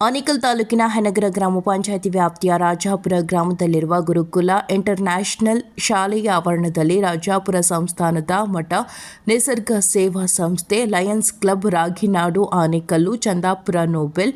ಆನೇಕಲ್ ತಾಲೂಕಿನ ಹೆನಗರ ಗ್ರಾಮ ಪಂಚಾಯಿತಿ ವ್ಯಾಪ್ತಿಯ ರಾಜಾಪುರ ಗ್ರಾಮದಲ್ಲಿರುವ ಗುರುಕುಲ ಇಂಟರ್ನ್ಯಾಷನಲ್ ಶಾಲೆಯ ಆವರಣದಲ್ಲಿ ರಾಜಾಪುರ ಸಂಸ್ಥಾನದ ಮಠ Nisarga Seva Samsthe Lions club Raginadu Anekal Chandapura noble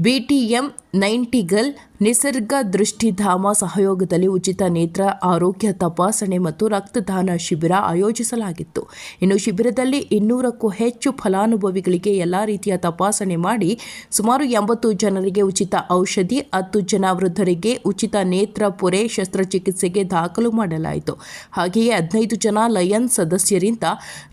BTM nightingale Nisarga Drishtidhama ಸಹಯೋಗದಲ್ಲಿ ಉಚಿತ ನೇತ್ರ, ಆರೋಗ್ಯ ತಪಾಸಣೆ ಮತ್ತು ರಕ್ತದಾನ ಶಿಬಿರ ಆಯೋಜಿಸಲಾಗಿತ್ತು. ಇನ್ನು ಶಿಬಿರದಲ್ಲಿ ಇನ್ನೂರಕ್ಕೂ ಹೆಚ್ಚು ಫಲಾನುಭವಿಗಳಿಗೆ ಎಲ್ಲ ರೀತಿಯ ತಪಾಸಣೆ ಮಾಡಿ ಸುಮಾರು ಎಂಬತ್ತು ಜನರಿಗೆ ಉಚಿತ ಔಷಧಿ, ಹತ್ತು ಜನ ವೃದ್ಧರಿಗೆ ಉಚಿತ ನೇತ್ರ, ಪೊರೆ, ಶಸ್ತ್ರಚಿಕಿತ್ಸೆಗೆ ದಾಖಲು ಮಾಡಲಾಯಿತು. ಹಾಗೆಯೇ ಹದಿನೈದು ಜನ ಲಯನ್ ಸದಸ್ಯರಿಂದ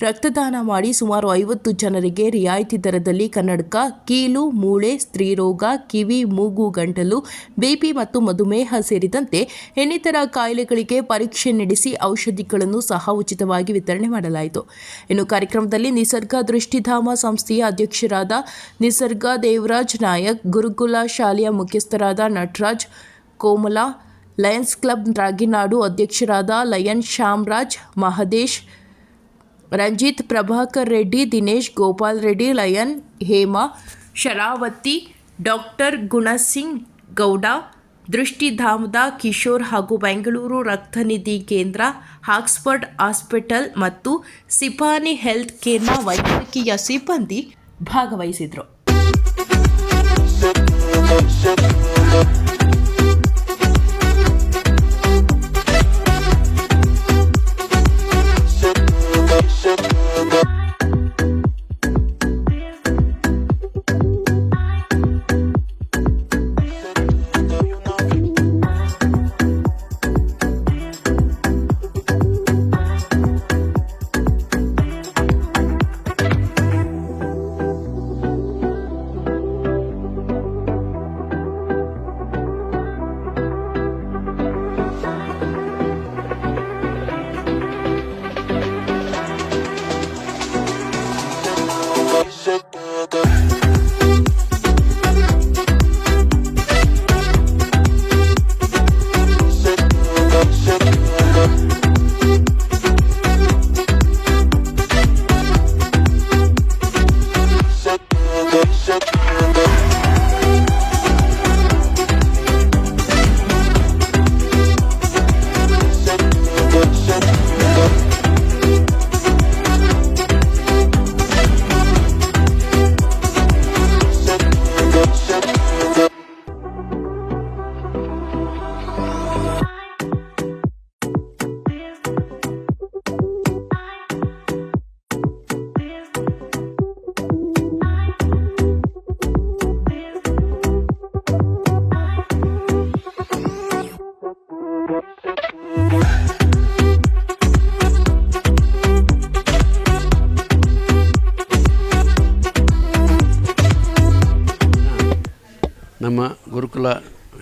ರಕ್ತದಾನ ಮಾಡಿ ಸುಮಾರು ಐವತ್ತು ಜನರಿಗೆ ರಿಯಾಯಿತಿ ದರದಲ್ಲಿ ಕನ್ನಡಕ ಕೀಲು, ಮೂಳೆ, ಸ್ತ್ರೀರೋಗ, ಕಿವಿ, ಮೂಗು ಗಂಟಲು ಬಿಪಿ ಮತ್ತು ಮಧುಮೇಹ ಸೇರಿದಂತೆ ಇನ್ನಿತರ ಕಾಯಿಲೆಗಳಿಗೆ ಪರೀಕ್ಷೆ ನಡೆಸಿ ಔಷಧಿಗಳನ್ನು ಸಹ ಉಚಿತವಾಗಿ ವಿತರಣೆ ಮಾಡಲಾಯಿತು. ಇನ್ನು ಕಾರ್ಯಕ್ರಮದಲ್ಲಿ ನಿಸರ್ಗ ದೃಷ್ಟಿಧಾಮ ಸಂಸ್ಥೆಯ ಅಧ್ಯಕ್ಷರಾದ ನಿಸರ್ಗ ದೇವರಾಜ್ ನಾಯಕ್, ಗುರುಕುಲ ಶಾಲೆಯ ಮುಖ್ಯಸ್ಥರಾದ ನಟರಾಜ್ ಕೋಮಲ, ಲಯನ್ಸ್ ಕ್ಲಬ್ ರಾಗಿನಾಡು ಅಧ್ಯಕ್ಷರಾದ lion Shyamraj, Mahadesh, Ranjith Prabhakar Reddy, Dinesh Gopal Reddy, lion Hema, Sharavathi doctor Gunasingh Gowda, ದೃಷ್ಟಿಧಾಮದ Kishore ಹಾಗೂ ಬೆಂಗಳೂರು ರಕ್ತನಿಧಿ ಕೇಂದ್ರ ಆಕ್ಸ್ಫರ್ಡ್ ಹಾಸ್ಪಿಟಲ್ ಮತ್ತು ಸಿಪಾನಿ ಹೆಲ್ತ್ ಕೇರ್ನ ವೈದ್ಯಕೀಯ ಸಿಬ್ಬಂದಿ ಭಾಗವಹಿಸಿದರು.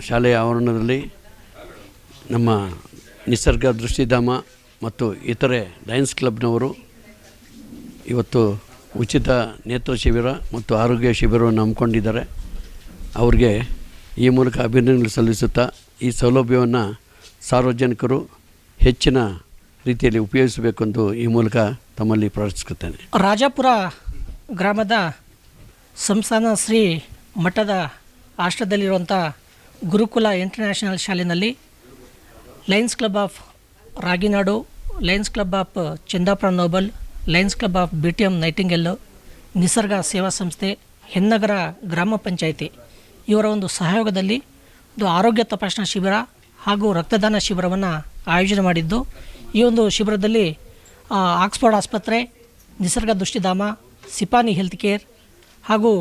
ಶಾಲೆಯ ಆವರಣದಲ್ಲಿ ನಮ್ಮ ನಿಸರ್ಗ ದೃಷ್ಟಿಧಾಮ ಮತ್ತು ಇತರೆ ಲಯನ್ಸ್ ಕ್ಲಬ್ನವರು ಇವತ್ತು ಉಚಿತ ನೇತ್ರ ಶಿಬಿರ ಮತ್ತು ಆರೋಗ್ಯ ಶಿಬಿರವನ್ನು ಹಮ್ಮಿಕೊಂಡಿದ್ದಾರೆ. ಅವ್ರಿಗೆ ಈ ಮೂಲಕ ಅಭಿನಂದನೆ ಸಲ್ಲಿಸುತ್ತಾ ಈ ಸೌಲಭ್ಯವನ್ನು ಸಾರ್ವಜನಿಕರು ಹೆಚ್ಚಿನ ರೀತಿಯಲ್ಲಿ ಉಪಯೋಗಿಸಬೇಕೆಂದು ಈ ಮೂಲಕ ತಮ್ಮಲ್ಲಿ ಪ್ರಾರ್ಥಿಸುತ್ತೇನೆ. ರಾಜಾಪುರ ಗ್ರಾಮದ ಸಂಸ್ಥಾನ ಶ್ರೀ ಮಠದ ಆಶ್ರಯದಲ್ಲಿರುವಂಥ ಗುರುಕುಲ ಇಂಟರ್ನ್ಯಾಷನಲ್ ಶಾಲೆಯಲ್ಲಿ Lions club of Raginadu, Lions club of Chandapura noble, Lions club of B T M nightingale Nisarga Seva Samsthe, Hennagara ಗ್ರಾಮ ಪಂಚಾಯಿತಿ. ಇವರ ಒಂದು ಸಹಯೋಗದಲ್ಲಿ ಒಂದು ಆರೋಗ್ಯ ತಪಾಸಣಾ ಶಿಬಿರ ಹಾಗೂ ರಕ್ತದಾನ ಶಿಬಿರವನ್ನು ಆಯೋಜನೆ ಮಾಡಿದ್ದು. ಈ ಒಂದು ಶಿಬಿರದಲ್ಲಿ ಆಕ್ಸ್ಫೋರ್ಡ್ ಆಕ್ಸ್ಫರ್ಡ್ ಆಸ್ಪತ್ರೆ, ನಿಸರ್ಗ ದೃಷ್ಟಿಧಾಮ, ಸಿಪಾನಿ ಹೆಲ್ತ್ ಕೇರ್ ಹಾಗೂ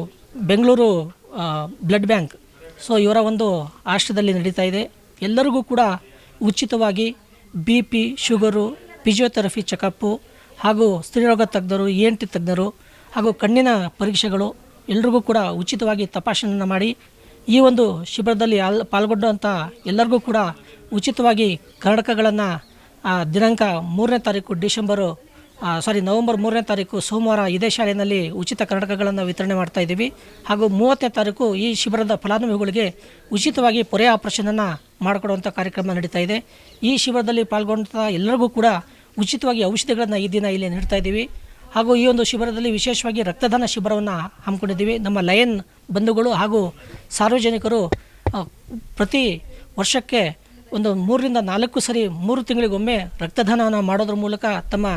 ಬೆಂಗಳೂರು ಬ್ಲಡ್ ಬ್ಯಾಂಕ್ ಸೊ ಇವರ ಒಂದು ಆಶ್ರಯದಲ್ಲಿ ನಡೀತಾ ಇದೆ. ಎಲ್ಲರಿಗೂ ಕೂಡ ಉಚಿತವಾಗಿ B P, sugar, physiotherapy checkup ಹಾಗೂ ಸ್ತ್ರೀರೋಗ ತಜ್ಞರು ಎ ಎನ್ ಟಿ ತಜ್ಞರು ಹಾಗೂ ಕಣ್ಣಿನ ಪರೀಕ್ಷೆಗಳು ಎಲ್ರಿಗೂ ಕೂಡ ಉಚಿತವಾಗಿ ತಪಾಸಣೆಯನ್ನು ಮಾಡಿ ಈ ಒಂದು ಶಿಬಿರದಲ್ಲಿ ಅಲ್ ಪಾಲ್ಗೊಂಡಂಥ ಎಲ್ಲರಿಗೂ ಕೂಡ ಉಚಿತವಾಗಿ ಕನ್ನಡಕಗಳನ್ನು ದಿನಾಂಕ ಮೂರನೇ ತಾರೀಕು ಡಿಸೆಂಬರು ಸಾರಿ ನವೆಂಬರ್ ಮೂರನೇ ತಾರೀಕು ಸೋಮವಾರ ಇದೇ ಶಾಲೆಯಲ್ಲಿ ಉಚಿತ ಕರ್ನಾಟಕಗಳನ್ನು ವಿತರಣೆ ಮಾಡ್ತಾ ಇದ್ದೀವಿ. ಹಾಗೂ ಮೂವತ್ತನೇ ತಾರೀಕು ಈ ಶಿಬಿರದ ಫಲಾನುಭವಿಗಳಿಗೆ ಉಚಿತವಾಗಿ ಪೊರೆ ಆಪರೇಷನನ್ನು ಮಾಡಿಕೊಡುವಂಥ ಕಾರ್ಯಕ್ರಮ ನಡೀತಾ ಇದೆ. ಈ ಶಿಬಿರದಲ್ಲಿ ಪಾಲ್ಗೊಂಡ ಎಲ್ಲರಿಗೂ ಕೂಡ ಉಚಿತವಾಗಿ ಔಷಧಿಗಳನ್ನು ಈ ದಿನ ಇಲ್ಲಿ ನೀಡ್ತಾ ಇದ್ದೀವಿ. ಹಾಗೂ ಈ ಒಂದು ಶಿಬಿರದಲ್ಲಿ ವಿಶೇಷವಾಗಿ ರಕ್ತದಾನ ಶಿಬಿರವನ್ನು ಹಮ್ಮಿಕೊಂಡಿದ್ದೀವಿ. ನಮ್ಮ ಲಯನ್ ಬಂಧುಗಳು ಹಾಗೂ ಸಾರ್ವಜನಿಕರು ಪ್ರತಿ ವರ್ಷಕ್ಕೆ ಒಂದು ಮೂರರಿಂದ ನಾಲ್ಕು ಸರಿ ಮೂರು ತಿಂಗಳಿಗೊಮ್ಮೆ ರಕ್ತದಾನವನ್ನು ಮಾಡೋದ್ರ ಮೂಲಕ ತಮ್ಮ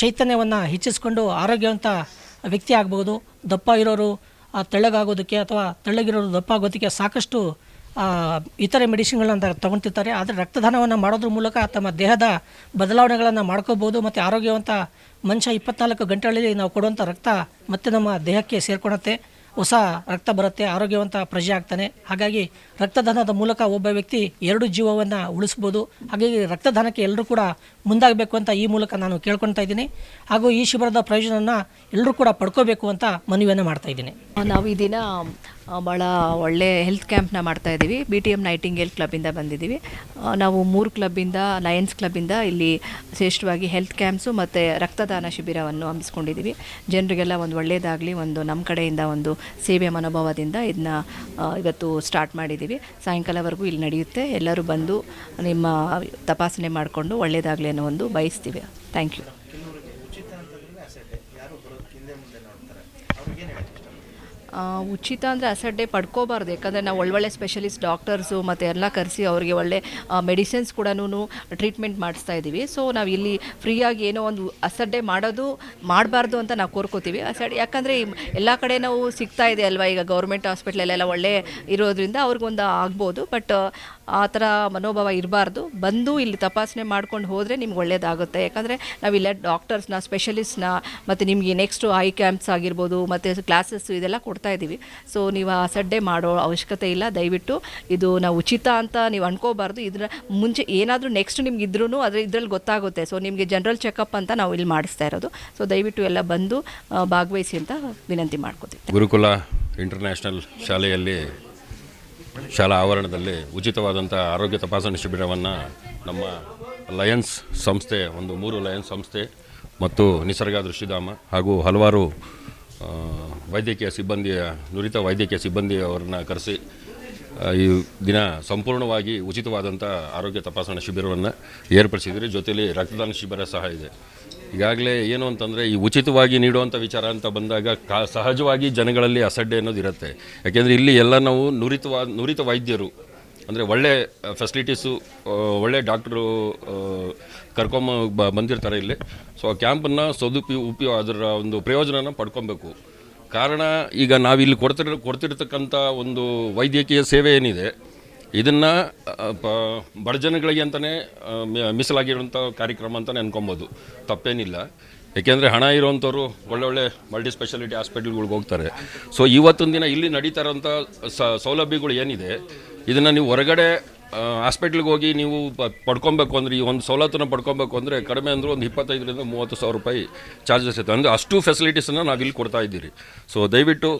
ಚೈತನ್ಯವನ್ನು ಹೆಚ್ಚಿಸಿಕೊಂಡು ಆರೋಗ್ಯವಂತ ವ್ಯಕ್ತಿ ಆಗ್ಬೋದು. ದಪ್ಪ ಇರೋರು ತೆಳ್ಳಗಾಗೋದಕ್ಕೆ ಅಥವಾ ತೆಳ್ಳಗಿರೋರು ದಪ್ಪ ಆಗೋದಕ್ಕೆ ಸಾಕಷ್ಟು ಇತರೆ ಮೆಡಿಸಿನ್ಗಳನ್ನ ತಗೊತಿರ್ತಾರೆ ಆದರೆ ರಕ್ತದಾನವನ್ನು ಮಾಡೋದ್ರ ಮೂಲಕ ತಮ್ಮ ದೇಹದ ಬದಲಾವಣೆಗಳನ್ನು ಮಾಡ್ಕೋಬೋದು ಮತ್ತು ಆರೋಗ್ಯವಂತ ಮನುಷ್ಯ ಇಪ್ಪತ್ನಾಲ್ಕು ಗಂಟೆಗಳಲ್ಲಿ ನಾವು ಕೊಡುವಂಥ ರಕ್ತ ಮತ್ತೆ ನಮ್ಮ ದೇಹಕ್ಕೆ ಸೇರ್ಕೊಳತ್ತೆ. ಹೊಸ ರಕ್ತ ಬರುತ್ತೆ, ಆರೋಗ್ಯವಂತ ಪ್ರಜೆ ಆಗ್ತಾನೆ. ಹಾಗಾಗಿ ರಕ್ತದಾನದ ಮೂಲಕ ಒಬ್ಬ ವ್ಯಕ್ತಿ ಎರಡು ಜೀವವನ್ನು ಉಳಿಸ್ಬೋದು. ಹಾಗಾಗಿ ರಕ್ತದಾನಕ್ಕೆ ಎಲ್ಲರೂ ಕೂಡ ಮುಂದಾಗಬೇಕು ಅಂತ ಈ ಮೂಲಕ ನಾನು ಕೇಳ್ಕೊಳ್ತಾ ಇದ್ದೀನಿ. ಹಾಗೂ ಈ ಶಿಬಿರದ ಪ್ರಯೋಜನವನ್ನು ಎಲ್ಲರೂ ಕೂಡ ಪಡ್ಕೋಬೇಕು ಅಂತ ಮನವಿಯನ್ನು ಮಾಡ್ತಾ ಇದ್ದೀನಿ. ನಾವು ಈ ದಿನ ಭಾಳ ಒಳ್ಳೆ ಹೆಲ್ತ್ ಕ್ಯಾಂಪ್ನ ಮಾಡ್ತಾ ಇದ್ದೀವಿ. ಬಿ ಟಿ ಎಂ ನೈಟಿಂಗೇಲ್ ಕ್ಲಬ್ಬಿಂದ ಬಂದಿದ್ದೀವಿ. ನಾವು ಮೂರು ಕ್ಲಬ್ಬಿಂದ ಲಯನ್ಸ್ ಕ್ಲಬ್ಬಿಂದ ಇಲ್ಲಿ ಶ್ರೇಷ್ಠವಾಗಿ ಹೆಲ್ತ್ ಕ್ಯಾಂಪ್ಸು ಮತ್ತು ರಕ್ತದಾನ ಶಿಬಿರವನ್ನು ಹಮ್ಮಿಸ್ಕೊಂಡಿದ್ದೀವಿ. ಜನರಿಗೆಲ್ಲ ಒಂದು ಒಳ್ಳೆಯದಾಗಲಿ ಒಂದು ನಮ್ಮ ಕಡೆಯಿಂದ ಒಂದು ಸೇವೆ ಮನೋಭಾವದಿಂದ ಇದನ್ನ ಇವತ್ತು ಸ್ಟಾರ್ಟ್ ಮಾಡಿದ್ದೀವಿ. ಸಾಯಂಕಾಲವರೆಗೂ ಇಲ್ಲಿ ನಡೆಯುತ್ತೆ. ಎಲ್ಲರೂ ಬಂದು ನಿಮ್ಮ ತಪಾಸಣೆ ಮಾಡಿಕೊಂಡು ಒಳ್ಳೆಯದಾಗಲಿ ಅನ್ನೋ ಒಂದು ಬಯಸ್ತೀವಿ. ಥ್ಯಾಂಕ್ ಯು ಉಚಿತ ಅಂದರೆ ಅಸಡ್ಡೆ ಪಡ್ಕೋಬಾರ್ದು. ಯಾಕಂದರೆ ನಾವು ಒಳ್ಳೊಳ್ಳೆ ಸ್ಪೆಷಲಿಸ್ಟ್ ಡಾಕ್ಟರ್ಸು ಮತ್ತು ಎಲ್ಲ ಕರೆಸಿ ಅವರಿಗೆ ಒಳ್ಳೆ ಮೆಡಿಸಿನ್ಸ್ ಕೂಡ ಟ್ರೀಟ್ಮೆಂಟ್ ಮಾಡಿಸ್ತಾ ಇದ್ದೀವಿ ಸೊ ನಾವು ಇಲ್ಲಿ ಫ್ರೀಯಾಗಿ ಏನೋ ಒಂದು ಅಸಡ್ಡೆ ಮಾಡೋದು ಮಾಡಬಾರ್ದು ಅಂತ ನಾವು ಕೋರ್ಕೋತೀವಿ. ಅಸಡ್ಡೆ, ಯಾಕಂದರೆ ಎಲ್ಲ ಕಡೆ ನಾವು ಸಿಗ್ತಾ ಇದೆ ಅಲ್ವಾ? ಈಗ ಗೌರ್ಮೆಂಟ್ ಹಾಸ್ಪಿಟ್ಲಲ್ಲೆಲ್ಲ ಒಳ್ಳೆ ಇರೋದ್ರಿಂದ ಅವ್ರಿಗೊಂದು ಆಗ್ಬೋದು. ಬಟ್ ಆ ಥರ ಮನೋಭಾವ ಇರಬಾರ್ದು. ಬಂದು ಇಲ್ಲಿ ತಪಾಸಣೆ ಮಾಡ್ಕೊಂಡು ಹೋದರೆ ನಿಮ್ಗೆ ಒಳ್ಳೇದಾಗುತ್ತೆ. ಯಾಕಂದರೆ ನಾವಿಲ್ಲ ಡಾಕ್ಟರ್ಸ್ನ ಸ್ಪೆಷಲಿಸ್ಟ್ನ ಮತ್ತು ನಿಮಗೆ ನೆಕ್ಸ್ಟು ಐ ಕ್ಯಾಂಪ್ಸ್ ಆಗಿರ್ಬೋದು, ಮತ್ತು ಕ್ಲಾಸಸ್ಸು ಇದೆಲ್ಲ ಕೊಡ್ತಾ ಇದ್ದೀವಿ. ಸೊ ನೀವು ಆ ಸಡ್ಡೆ ಮಾಡೋ ಅವಶ್ಯಕತೆ ಇಲ್ಲ. ದಯವಿಟ್ಟು ಇದು ನಾವು ಉಚಿತ ಅಂತ ನೀವು ಅನ್ಕೋಬಾರ್ದು. ಇದರ ಮುಂಚೆ ಏನಾದರೂ ನೆಕ್ಸ್ಟ್ ನಿಮ್ಗೆ ಇದ್ರೂ ಅದ್ರ ಇದ್ರಲ್ಲಿ ಗೊತ್ತಾಗುತ್ತೆ. ಸೊ ನಿಮಗೆ ಜನರಲ್ ಚೆಕಪ್ ಅಂತ ನಾವು ಇಲ್ಲಿ ಮಾಡಿಸ್ತಾ ಇರೋದು. ಸೊ ದಯವಿಟ್ಟು ಎಲ್ಲ ಬಂದು ಭಾಗವಹಿಸಿ ಅಂತ ವಿನಂತಿ ಮಾಡ್ಕೋತೀವಿ. ಗುರುಕುಲ ಇಂಟರ್ನ್ಯಾಷನಲ್ ಶಾಲೆಯಲ್ಲಿ ಶಾಲಾ ಆವರಣದಲ್ಲಿ ಉಚಿತವಾದಂಥ ಆರೋಗ್ಯ ತಪಾಸಣೆ ಶಿಬಿರವನ್ನು ನಮ್ಮ ಲಯನ್ಸ್ ಸಂಸ್ಥೆ, ಒಂದು ಮೂರು ಲಯನ್ಸ್ ಸಂಸ್ಥೆ ಮತ್ತು ನಿಸರ್ಗ ದೃಷ್ಟಿಧಾಮ ಹಾಗೂ ಹಲವಾರು ವೈದ್ಯಕೀಯ ಸಿಬ್ಬಂದಿಯ ನುರಿತ ವೈದ್ಯಕೀಯ ಸಿಬ್ಬಂದಿಯವರನ್ನ ಕರೆಸಿ ಈ ದಿನ ಸಂಪೂರ್ಣವಾಗಿ ಉಚಿತವಾದಂಥ ಆರೋಗ್ಯ ತಪಾಸಣಾ ಶಿಬಿರವನ್ನು ಏರ್ಪಡಿಸಿದ್ದೀರಿ ಜೊತೆಯಲ್ಲಿ ರಕ್ತದಾನ ಶಿಬಿರ ಸಹ ಇದೆ. ಈಗಾಗಲೇ ಏನು ಅಂತಂದರೆ ಈ ಉಚಿತವಾಗಿ ನೀಡುವಂಥ ವಿಚಾರ ಅಂತ ಬಂದಾಗ ಕಾ, ಸಹಜವಾಗಿ ಜನಗಳಲ್ಲಿ ಅಸಡ್ಡೆ ಅನ್ನೋದು ಇರುತ್ತೆ. ಯಾಕೆಂದರೆ ಇಲ್ಲಿ ಎಲ್ಲ ನಾವು ನುರಿತವಾ, ನುರಿತ ವೈದ್ಯರು, ಅಂದರೆ ಒಳ್ಳೆ ಫೆಸಿಲಿಟೀಸು ಒಳ್ಳೆ ಡಾಕ್ಟ್ರು ಕರ್ಕೊಂಬ ಬಂದಿರ್ತಾರೆ ಇಲ್ಲಿ. ಸೊ ಕ್ಯಾಂಪನ್ನು ಸದುಪಿ ಉಪಯೋಗ, ಅದರ ಒಂದು ಪ್ರಯೋಜನನ ಪಡ್ಕೊಬೇಕು. ಕಾರಣ, ಈಗ ನಾವಿಲ್ಲಿ ಕೊಡ್ತಿರ, ಕೊಡ್ತಿರ್ತಕ್ಕಂಥ ಒಂದು ವೈದ್ಯಕೀಯ ಸೇವೆ ಏನಿದೆ, ಇದನ್ನು ಪ ಬಡ ಜನಗಳಿಗೆ ಅಂತಲೇ ಮೀಸಲಾಗಿರುವಂಥ ಕಾರ್ಯಕ್ರಮ ಅಂತಲೇ ಅನ್ಕೊಬೋದು. ತಪ್ಪೇನಿಲ್ಲ. ಏಕೆಂದರೆ ಹಣ ಇರೋವಂಥವ್ರು ಒಳ್ಳೊಳ್ಳೆ ಮಲ್ಟಿ ಸ್ಪೆಷಾಲಿಟಿ ಹಾಸ್ಪಿಟ್ಲ್ಗಳಿಗೆ ಹೋಗ್ತಾರೆ. ಸೊ ಇವತ್ತೊಂದು ದಿನ ಇಲ್ಲಿ ನಡೀತಾ ಇರೋಂಥ ಸೌಲಭ್ಯಗಳು ಏನಿದೆ, ಇದನ್ನು ನೀವು ಹೊರಗಡೆ ಹಾಸ್ಪಿಟ್ಲಿಗೆ ಹೋಗಿ ನೀವು ಪಡ್ಕೊಬೇಕು ಅಂದರೆ ಈ ಒಂದು ಸವಲತ್ತನ್ನು ಪಡ್ಕೊಬೇಕು ಅಂದರೆ ಕಡಿಮೆ ಅಂದರೆ ಒಂದು ಇಪ್ಪತ್ತೈದರಿಂದ ಮೂವತ್ತು ಸಾವಿರ ರೂಪಾಯಿ ಚಾರ್ಜಸ್ ಇರುತ್ತೆ. ಅಂದರೆ ಅಷ್ಟು ಫೆಸಿಲಿಟೀಸನ್ನು ನಾವು ಇಲ್ಲಿ ಕೊಡ್ತಾ ಇದ್ದೀರಿ. ಸೊ ದಯವಿಟ್ಟು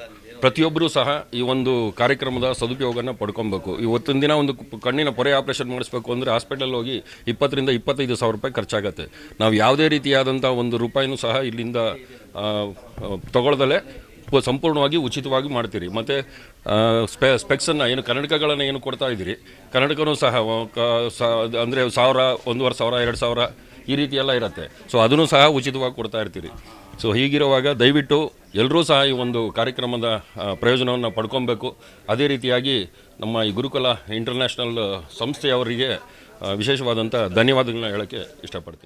ಪ್ರತಿಯೊಬ್ಬರೂ ಸಹ ಈ ಒಂದು ಕಾರ್ಯಕ್ರಮದ ಸದುಪಯೋಗನ ಪಡ್ಕೊಬೇಕು. ಇವತ್ತಿನ ದಿನ ಒಂದು ಕಣ್ಣಿನ ಪೊರೆ ಆಪರೇಷನ್ ಮಾಡಿಸ್ಬೇಕು ಅಂದರೆ ಹಾಸ್ಪಿಟಲ್ ಹೋಗಿ ಇಪ್ಪತ್ತರಿಂದ ಇಪ್ಪತ್ತೈದು ಸಾವಿರ ರೂಪಾಯಿ ಖರ್ಚಾಗತ್ತೆ. ನಾವು ಯಾವುದೇ ರೀತಿಯಾದಂಥ ಒಂದು ರೂಪಾಯಿನೂ ಸಹ ಇಲ್ಲಿಂದ ತಗೊಳ್ದಲೇ ಸಂಪೂರ್ಣವಾಗಿ ಉಚಿತವಾಗಿ ಮಾಡ್ತೀರಿ. ಮತ್ತು ಸ್ಪೆ ಸ್ಪೆಕ್ಸನ್ನು ಏನು ಕನ್ನಡಕಗಳನ್ನು ಏನು ಕೊಡ್ತಾ ಇದ್ದೀರಿ? ಕನ್ನಡಕನೂ ಸಹ ಅಂದರೆ ಸಾವಿರ, ಒಂದೂವರೆ ಸಾವಿರ, ಎರಡು ಸಾವಿರ ಈ ರೀತಿ ಎಲ್ಲ ಇರುತ್ತೆ. ಸೊ, ಅದನ್ನು ಸಹ ಉಚಿತವಾಗಿ ಕೊಡ್ತಾ ಇರ್ತೀರಿ. ಸೊ, ಹೀಗಿರುವಾಗ ದಯವಿಟ್ಟು ಎಲ್ಲರೂ ಸಹ ಈ ಒಂದು ಕಾರ್ಯಕ್ರಮದ ಪ್ರಯೋಜನವನ್ನು ಪಡ್ಕೊಬೇಕು. ಅದೇ ರೀತಿಯಾಗಿ ನಮ್ಮ ಈ ಗುರುಕುಲ ಇಂಟರ್ನ್ಯಾಷನಲ್ ಸಂಸ್ಥೆಯವರಿಗೆ ವಿಶೇಷವಾದಂಥ ಧನ್ಯವಾದಗಳನ್ನ ಹೇಳೋಕ್ಕೆ ಇಷ್ಟಪಡ್ತೀನಿ.